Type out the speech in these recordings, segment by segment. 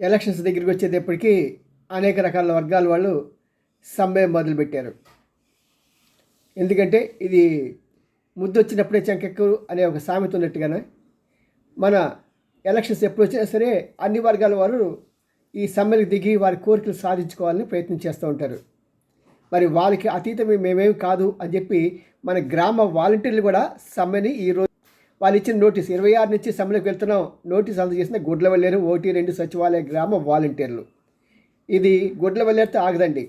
Elections దగ్గరికి వచ్చేటప్పటికీ అనేక రకాల వర్గాల వాళ్ళు సమ్మె మొదలుపెట్టారు. ఎందుకంటే ఇది ముద్దు వచ్చినప్పుడే చెంకెక్కు అనే ఒక సామెత ఉన్నట్టుగానే మన ఎలక్షన్స్ ఎప్పుడు వచ్చినా సరే అన్ని వర్గాల వారు ఈ సమ్మెలకు దిగి వారి కోరికలు సాధించుకోవాలని ప్రయత్నం చేస్తూ ఉంటారు. మరి వాళ్ళకి అతీతమే మేమేమి కాదు అని చెప్పి మన గ్రామ వాలంటీర్లు కూడా సమ్మెని ఈరోజు వాళ్ళు ఇచ్చిన నోటీస్. ఇరవై ఆరు నుంచి సమ్మెలకు వెళ్తున్నాం. నోటీస్ అందజేసిన గుడ్లవల్లేరు ఓటీ రెండు సచివాలయ గ్రామ వాలంటీర్లు. ఇది గుడ్లవల్లేరుతో ఆగదండి.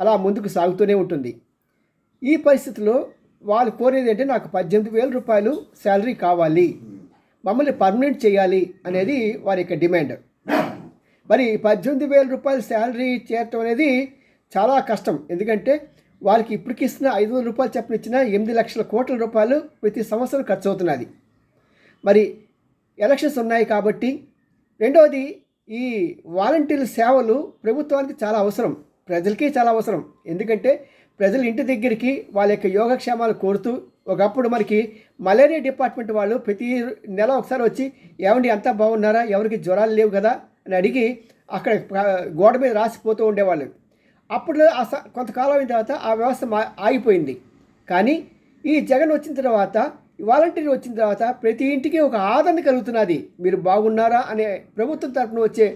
అలా ముందుకు సాగుతూనే ఉంటుంది. ఈ పరిస్థితిలో వాళ్ళు కోరేది అంటే నాకు పద్దెనిమిది వేల రూపాయలు శాలరీ కావాలి. మమ్మల్ని పర్మనెంట్ చేయాలి అనేది వారి యొక్క డిమాండ్. మరి పద్దెనిమిది వేల రూపాయల శాలరీ చేరటం అనేది చాలా కష్టం. ఎందుకంటే వాళ్ళకి ఇప్పటికి ఇస్తున్న ఐదు వందల రూపాయలు చెప్పిన ఇచ్చిన ఎనిమిది లక్షల కోట్ల రూపాయలు ప్రతి సంవత్సరం ఖర్చు అవుతున్నది మరి ఎలక్షన్స్ ఉన్నాయి కాబట్టి రెండవది ఈ వాలంటీర్ల సేవలు ప్రభుత్వానికి చాలా అవసరం ప్రజలకి చాలా అవసరం. ఎందుకంటే ప్రజలు ఇంటి దగ్గరికి వాళ్ళ యొక్క యోగక్షేమాలు కోరుతూ ఒకప్పుడు మనకి మలేరియా డిపార్ట్మెంట్ వాళ్ళు ప్రతి నెల ఒకసారి వచ్చి ఏమండి అంతా బాగున్నారా? ఎవరికి జ్వరాలు లేవు కదా? అని అడిగి అక్కడ గోడ మీద రాసిపోతూ ఉండేవాళ్ళు. అప్పుడు ఆ కొంతకాలం అయిన తర్వాత ఆ వ్యవస్థ మా- ఆగిపోయింది. కానీ ఈ జగన్ వచ్చిన తర్వాత ఈ వాలంటీర్ వచ్చిన తర్వాత ప్రతి ఇంటికి ఒక ఆదరణ కలుగుతున్నది. మీరు బాగున్నారా అనే ప్రభుత్వం తరపున వచ్చే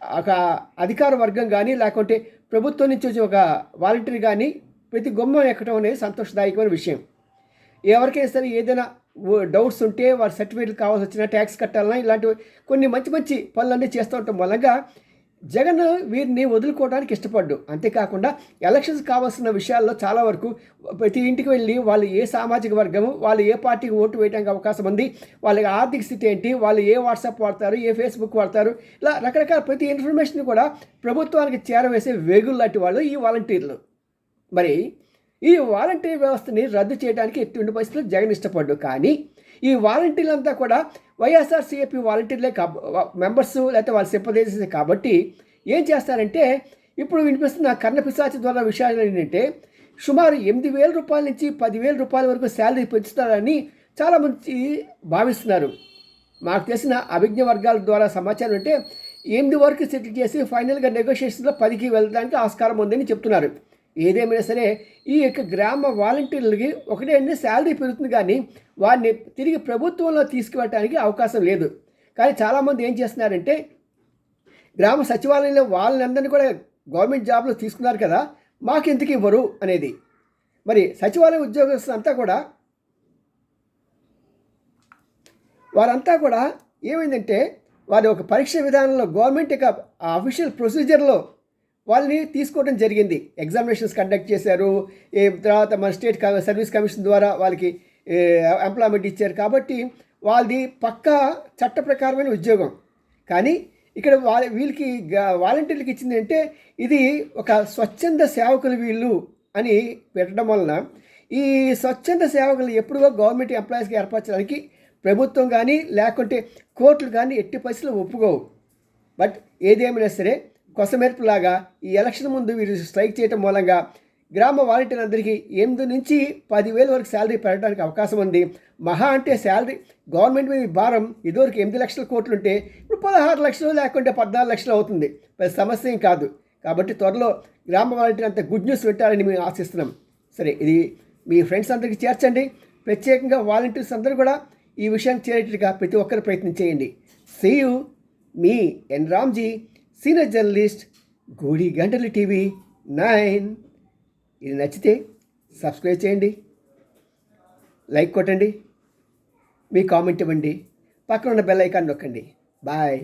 ఒక అధికార వర్గం కానీ లేకుంటే ప్రభుత్వం నుంచి వచ్చే ఒక వాలంటీర్ కానీ ప్రతి గుమ్మం ఎక్కడం అనేది సంతోషదాయకమైన విషయం. ఎవరికైనా సరే ఏదైనా డౌట్స్ ఉంటే వారి సర్టిఫికేట్లు కావాల్సి వచ్చినా ట్యాక్స్ కట్టాలన్నా ఇలాంటివి కొన్ని మంచి మంచి పనులన్నీ చేస్తూ ఉండటం మూలంగా జగన్ వీరిని వదులుకోవడానికి ఇష్టపడ్డు. అంతేకాకుండా ఎలక్షన్స్ కావాల్సిన విషయాల్లో చాలా వరకు ప్రతి ఇంటికి వెళ్ళి వాళ్ళు ఏ సామాజిక వర్గము వాళ్ళు ఏ పార్టీకి ఓటు వేయడానికి అవకాశం ఉంది వాళ్ళ ఆర్థిక స్థితి ఏంటి వాళ్ళు ఏ వాట్సాప్ వాడతారు ఏ ఫేస్బుక్ వాడతారు ఇలా రకరకాల ప్రతి ఇన్ఫర్మేషన్ కూడా ప్రభుత్వానికి చేరవేసే వేగులు లాంటి వాళ్ళు ఈ వాలంటీర్లు మరి ఈ వాలంటీర్ వ్యవస్థని రద్దు చేయడానికి ఎటువంటి పరిస్థితులు జగన్ ఇష్టపడ్డు? కానీ ఈ వాలంటీర్లంతా కూడా వైఎస్ఆర్సీఏపీ వాలంటీర్లే కా మెంబర్స్ లేకపోతే వాళ్ళు సింపదైజర్సే కాబట్టి ఏం చేస్తారంటే ఇప్పుడు వినిపిస్తున్న కర్ణపిశాచి ద్వారా విషయాలు ఏంటంటే సుమారు ఎనిమిది వేల రూపాయల నుంచి పదివేల రూపాయల వరకు శాలరీ పెంచుతారని చాలామంది భావిస్తున్నారు. మాకు తెలిసిన అభిజ్ఞ వర్గాల ద్వారా సమాచారం అంటే ఎనిమిది వరకు సెటిల్ చేసి ఫైనల్గా నెగోషియేషన్లో పదికి వెళ్ళడానికి ఆస్కారం ఉందని చెప్తున్నారు. ఏదేమైనా సరే ఈ యొక్క గ్రామ వాలంటీర్లకి ఒకటే అంటే శాలరీ పెరుగుతుంది కానీ వారిని తిరిగి ప్రభుత్వంలో తీసుకువెళ్ళడానికి అవకాశం లేదు. కానీ చాలామంది ఏం చేస్తున్నారంటే గ్రామ సచివాలయంలో వాళ్ళందరినీ కూడా గవర్నమెంట్ జాబ్లో తీసుకున్నారు కదా మాకెందుకు ఇవ్వరు అనేది. మరి సచివాలయ ఉద్యోగస్తులు అంతా కూడా వారంతా కూడా ఏమైందంటే వారి ఒక పరీక్ష విధానంలో గవర్నమెంట్ యొక్క అఫీషియల్ ప్రొసీజర్లో వాళ్ళని తీసుకోవడం జరిగింది. ఎగ్జామినేషన్స్ కండక్ట్ చేశారు. తర్వాత మన స్టేట్ సర్వీస్ కమిషన్ ద్వారా వాళ్ళకి ఎంప్లాయ్మెంట్ ఇచ్చారు. కాబట్టి వాళ్ళది పక్కా చట్ట ప్రకారమైన ఉద్యోగం. కానీ ఇక్కడ వాళ్ళ వీళ్ళకి గ- ఇచ్చింది అంటే ఇది ఒక స్వచ్ఛంద సేవకులు వీళ్ళు అని పెట్టడం వలన ఈ స్వచ్ఛంద సేవకులు ఎప్పుడో గవర్నమెంట్ ఎంప్లాయీస్కి ఏర్పరచడానికి ప్రభుత్వం కానీ లేకుంటే కోర్టులు కానీ ఎట్టి పరిస్థితులు ఒప్పుకోవు. బట్ ఏదేమైనా సరే కొసమెరుపులాగా ఈ ఎలక్షన్ ముందు వీరు స్ట్రైక్ చేయటం మూలంగా గ్రామ వాలంటీర్లందరికీ ఎనిమిది నుంచి పదివేల వరకు శాలరీ పెరగడానికి అవకాశం ఉంది. మహా అంటే శాలరీ గవర్నమెంట్ మీద భారం ఇదివరకు ఎనిమిది లక్షల కోట్లు ఉంటే ఇప్పుడు పదహారు లక్షలు లేకుంటే పద్నాలుగు లక్షలు అవుతుంది. పెద్ద సమస్య ఏం కాదు. కాబట్టి త్వరలో గ్రామ వాలంటీర్ అంత గుడ్ న్యూస్ పెట్టాలని మేము ఆశిస్తున్నాం. సరే ఇది మీ ఫ్రెండ్స్ అందరికీ చేర్చండి. ప్రత్యేకంగా వాలంటీర్స్ అందరూ కూడా ఈ విషయాన్ని చేరేట్టుగా ప్రతి ఒక్కరు ప్రయత్నం చేయండి. సీయు మీ ఎన్ రామ్జీ సీనియర్ జర్నలిస్ట్ గూడి గంటలు టీవీ నైన్. ఇది నచ్చితే సబ్స్క్రైబ్ చేయండి లైక్ కొట్టండి మీ కామెంట్ ఇవ్వండి పక్కన ఉన్న బెల్ ఐకాన్ నొక్కండి. బాయ్.